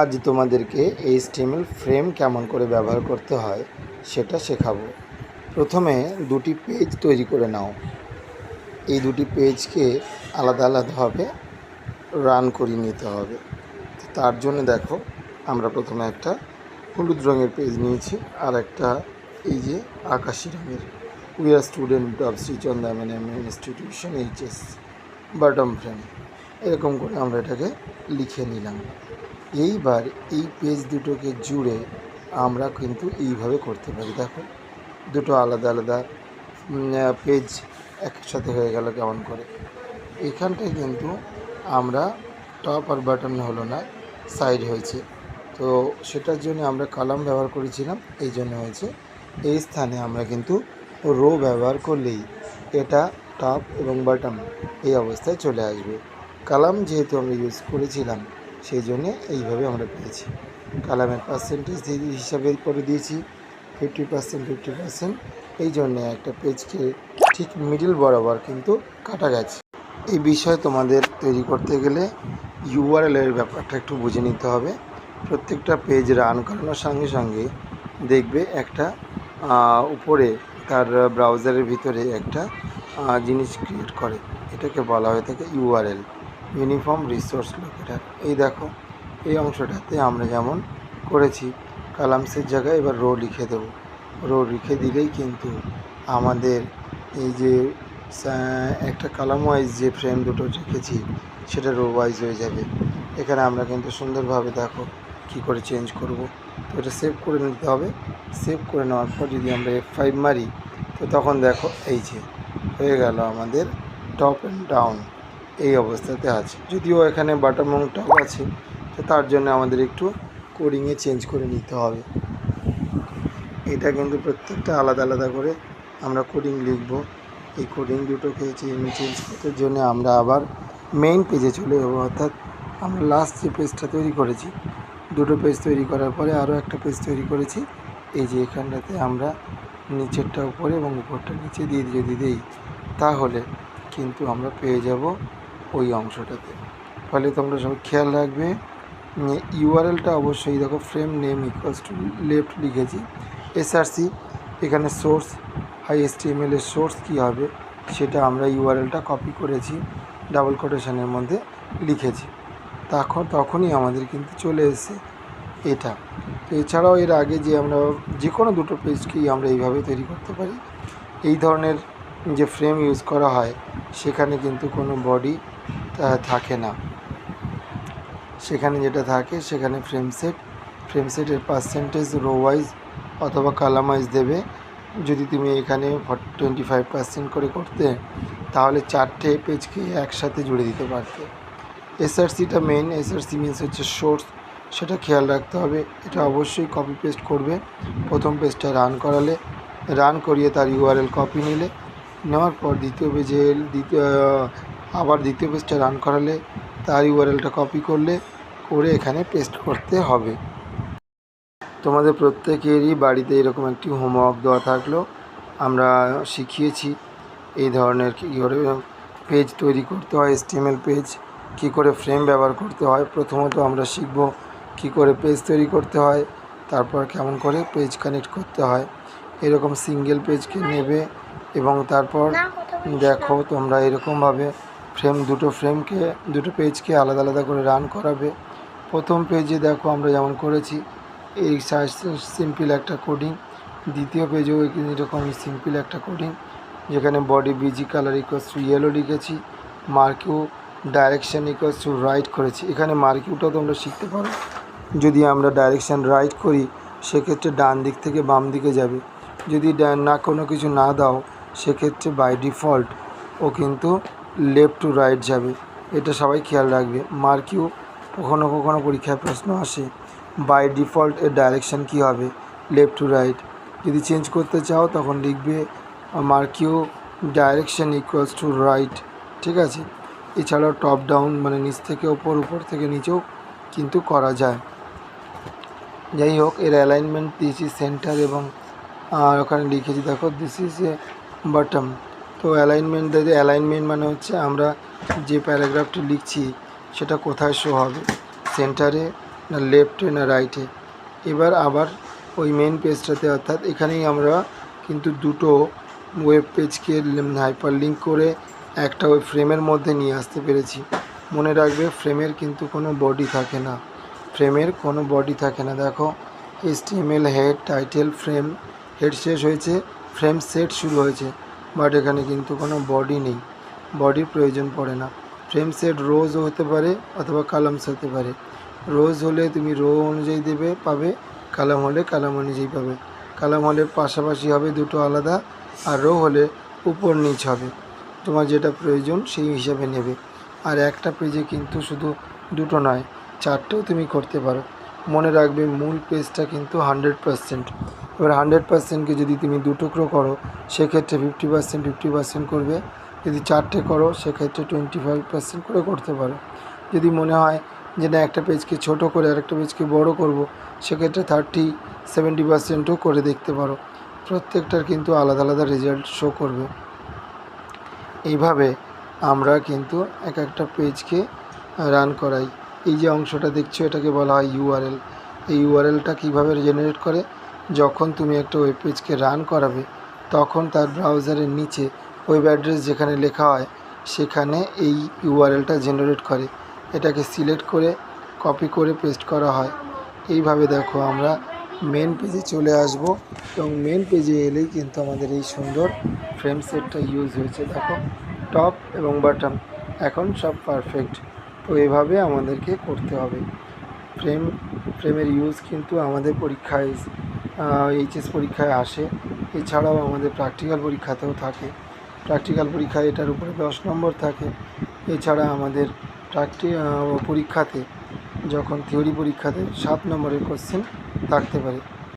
আজ তোমাদেরকে এই স্টিমেল ফ্রেম কেমন করে ব্যবহার করতে হয় সেটা শেখাবো। প্রথমে দুটি পেজ তৈরি করে নাও। এই দুটি পেজকে আলাদা আলাদাভাবে রান করিয়ে নিতে হবে। তার জন্য দেখো, আমরা প্রথমে একটা হলুদ রঙের পেজ নিয়েছি আর একটা এই যে আকাশি রঙের। We are student of Srichanda management institution HS bottom frame এরকম করে আমরা এটাকে লিখে নিলাম। এইবার এই পেজ দুটোকে জুড়ে আমরা কিন্তু এইভাবে করতে পারি। দেখো, দুটো আলাদা আলাদা পেজ একসাথে হয়ে গেল কেমন করে? এখানটায় কিন্তু আমরা টপ আর বাটন হলো না সাইড হয়েছে। তো সেটার জন্য আমরা কালাম ব্যবহার করেছিলাম, এই জন্য হয়েছে। এই স্থানে আমরা কিন্তু রো ব্যবহার করলেই এটা টপ এবং বাটন এই অবস্থায় চলে আসবে। কালাম যেহেতু আমরা ইউজ করেছিলাম সেই জন্যে এইভাবে আমরা পেয়েছি। কালামের পার্সেন্টেজ হিসাবে করে দিয়েছি ফিফটি পার্সেন্ট ফিফটি পার্সেন্ট এই জন্যে একটা পেজকে ঠিক মিডিল বরাবর কিন্তু কাটা গেছে। এই বিষয়ে তোমাদের তৈরি করতে গেলে ইউআরএল এর ব্যাপারটা একটু বুঝে নিতে হবে। প্রত্যেকটা পেজ রান করানোর সঙ্গে সঙ্গে দেখবে একটা উপরে তার ব্রাউজারের ভিতরে একটা জিনিস ক্রিয়েট করে। এটাকে বলা হয়ে থাকে ইউআরএল ইউনিফর্ম রিসোর্স লোকেটার এই দেখো, এই অংশটাতে আমরা যেমন করেছি, কালামসের জায়গায় এবার রো লিখে দেবো। রো লিখে দিলেই কিন্তু আমাদের এই যে একটা কালাম ওয়াইজ যে ফ্রেম দুটো রেখেছি, সেটা রো ওয়াইজ হয়ে যাবে। এখানে আমরা কিন্তু সুন্দরভাবে দেখো কি করে চেঞ্জ করব। তো এটা সেভ করে নিতে হবে। সেভ করে নেওয়ার পর যদি আমরা এফ ফাইভ মারি, তো তখন দেখো এই যে, হয়ে গেল আমাদের টপ অ্যান্ড ডাউন এই অবস্থাতে আছে। যদিও এখানে বাটাম এবং টপ আছে, তো তার জন্য আমাদের একটু কোডিংয়ে চেঞ্জ করে নিতে হবে। এটা কিন্তু প্রত্যেকটা আলাদা আলাদা করে আমরা কোডিং লিখব। এই কোডিং দুটোকে চেঞ্জ চেঞ্জ করার জন্য আমরা আবার মেইন পেজে চলে যাব, অর্থাৎ আমরা লাস্ট যে পেজটা তৈরি করেছি, দুটো পেজ তৈরি করার পরে আরও একটা পেজ তৈরি করেছি। এই যে এখানটাতে আমরা নিচেরটা উপরে এবং উপরটা নিচে দিয়ে যদি দিই, তাহলে কিন্তু আমরা পেয়ে যাব ওই অংশটাতে। ফলে তোমরা সব খেয়াল রাখবে ইউআরএলটা অবশ্যই দেখো frame name equals to left লিখেছি। এসআরসি এখানে সোর্স হাই এসটিএমএল এর সোর্স কী হবে, সেটা আমরা ইউআরএলটা কপি করেছি ডাবল কোটেশনের মধ্যে লিখেছি। তখন, তখনই আমাদের কিন্তু চলে এসেছে এটা। তো এছাড়াও এর আগে যে আমরা যে কোনো দুটো পেজকেই আমরা এইভাবে তৈরি করতে পারি। এই ধরনের যে ফ্রেম ইউজ করা হয়, সেখানে কিন্তু কোনো বডি থাকে না। সেখানে যেটা থাকে, সেখানে ফ্রেম সেট ফ্রেম সেটের পার্সেন্টেজ রো ওয়াইজ অথবা কালাম ওয়াইজ দেবে। যদি তুমি এখানে টোয়েন্টি ফাইভ পার্সেন্ট করে করতে, তাহলে চারটে পেজকে একসাথে জুড়ে দিতে পারতে। এসআরসিটা মেন এসআরসি মিনস হচ্ছে সোর্স সেটা খেয়াল রাখতে হবে। এটা অবশ্যই কপি পেস্ট করবে। প্রথম পেজটা রান করালে রান করিয়ে তার ইউআরএল কপি নিলে, নেওয়ার পর দ্বিতীয় পেজে দ্বিতীয় আবার দ্বিতীয় পেজটা রান করালে তার ইউআরএলটা কপি করলে করে এখানে পেস্ট করতে হবে। তোমাদের প্রত্যেকেরই বাড়িতে এরকম একটি হোমওয়ার্ক দেওয়া থাকল। আমরা শিখিয়েছি এই ধরনের কী করে পেজ তৈরি করতে হয় এসটিএমএল পেজ কী করে ফ্রেম ব্যবহার করতে হয়। প্রথমত আমরা শিখব কী করে পেজ তৈরি করতে হয় তারপর কেমন করে পেজ কানেক্ট করতে হয়। এরকম সিঙ্গেল পেজকে নেবে এবং তারপর দেখো তোমরা এরকমভাবে ফ্রেম দুটো ফ্রেমকে দুটো পেজকে আলাদা আলাদা করে রান করাবে। প্রথম পেজে দেখো আমরা যেমন করেছি, এই সিম্পল একটা কোডিং দ্বিতীয় পেজেও এরকম সিম্পল একটা কোডিং যেখানে body BG colour equals to yellow লিখেছি marquee direction equals to right করেছি। এখানে মার্কিউটাও তোমরা শিখতে পারো। যদি আমরা ডাইরেকশান রাইট করি, সেক্ষেত্রে ডান দিক থেকে বাম দিকে যাবে। যদি না কোনো কিছু না দাও, সেক্ষেত্রে বাই ডিফল্ট ও কিন্তু লেফট টু রাইট যাবে। এটা সবাই খেয়াল রাখবে। মার্কিউ কখনো কখনো পরীক্ষায় প্রশ্ন আসে বাই ডিফল্ট এর ডাইরেকশান কী হবে? লেফট টু রাইট যদি চেঞ্জ করতে চাও, তখন লিখবে marquee direction equals to right ঠিক আছে? এছাড়াও টপ ডাউন মানে নিচ থেকে ওপর, উপর থেকে নিচেও কিন্তু করা যায়। যাই হোক, এর অ্যালাইনমেন্ট দিয়েছি সেন্টার এবং ওখানে লিখেছি, দেখো দিস ইজ এ বটম তো অ্যালাইনমেন্ট দেখে অ্যালাইনমেন্ট মানে হচ্ছে আমরা যে প্যারাগ্রাফটি লিখছি, সেটা কোথায় শো হবে? সেন্টারে না লেফটে না রাইটে এবার আবার ওই মেন পেজটাতে অর্থাৎ এখানেই আমরা কিন্তু দুটো ওয়েব পেজকে হাইপার লিঙ্ক করে একটা ওই ফ্রেমের মধ্যে নিয়ে আসতে পেরেছি। মনে রাখবে ফ্রেমের কিন্তু কোনো বডি থাকে না। ফ্রেমের কোনো বডি থাকে না। দেখো HTML head title frame head শেষ হয়েছে ফ্রেম সেট শুরু হয়েছে। বাট এখানে কিন্তু কোনো বডি নেই। বডির প্রয়োজন পড়ে না। ফ্রেম সেট রোজও হতে পারে অথবা কালামস হতে পারে। রোজ হলে তুমি রো অনুযায়ী দেবে, পাবে। কালাম হলে কালাম অনুযায়ী পাবে। কালাম হলে পাশাপাশি হবে দুটো আলাদা আর রো হলে উপর নিচ হবে। তোমার যেটা প্রয়োজন সেই হিসাবে নেবে। আর একটা পেজে কিন্তু শুধু দুটো নয়, চারটেও তুমি করতে পারো। মনে রাখবে মূল পেজটা কিন্তু হান্ড্রেড পারসেন্ট এবার হান্ড্রেড পারসেন্টকে যদি তুমি দু টুকরো করো, সেক্ষেত্রে ফিফটি পার্সেন্ট ফিফটি পার্সেন্ট করবে। যদি চারটে করো, সেক্ষেত্রে টোয়েন্টি ফাইভ পার্সেন্ট করে করতে পারো। যদি মনে হয় যে না, একটা পেজকে ছোট করে আরেকটা পেজকে বড় করব, সেক্ষেত্রে থার্টি সেভেন্টি পার্সেন্টও করে দেখতে পারো। প্রত্যেকটার কিন্তু আলাদা আলাদা রেজাল্ট শো করবে। এইভাবে আমরা কিন্তু এক একটা পেজকে রান করাই। এই যে অংশটা দেখছ, এটাকে বলা হয় ইউআরএল এই ইউআরএলটা কীভাবে জেনারেট করে? যখন তুমি একটা ওয়েব পেজকে রান করাবে, তখন তার ব্রাউজারের নিচে ওয়েব অ্যাড্রেস যেখানে লেখা হয়, সেখানে এই ইউআরএলটা জেনারেট করে। এটাকে সিলেক্ট করে কপি করে পেস্ট করা হয়। এইভাবে দেখো আমরা মেন পেজে চলে আসব এবং মেন পেজে এলেই কিন্তু আমাদের এই সুন্দর ফ্রেম সেটটা ইউজ হয়েছে। দেখো টপ এবং বাটন এখন সব পারফেক্ট তো এভাবে আমাদেরকে করতে হবে। ফ্রেম ফ্রেমের ইউজ কিন্তু আমাদের পরীক্ষায় এইচএস পরীক্ষায় আসে। এছাড়াও আমাদের প্র্যাকটিক্যাল পরীক্ষাতেও থাকে। প্র্যাকটিক্যাল পরীক্ষায় এটার উপরে দশ নম্বর থাকে। এছাড়া আমাদের প্র্যাকটি পরীক্ষাতে যখন থিওরি পরীক্ষাতে সাত নম্বরের কোশ্চেন থাকতে পারে।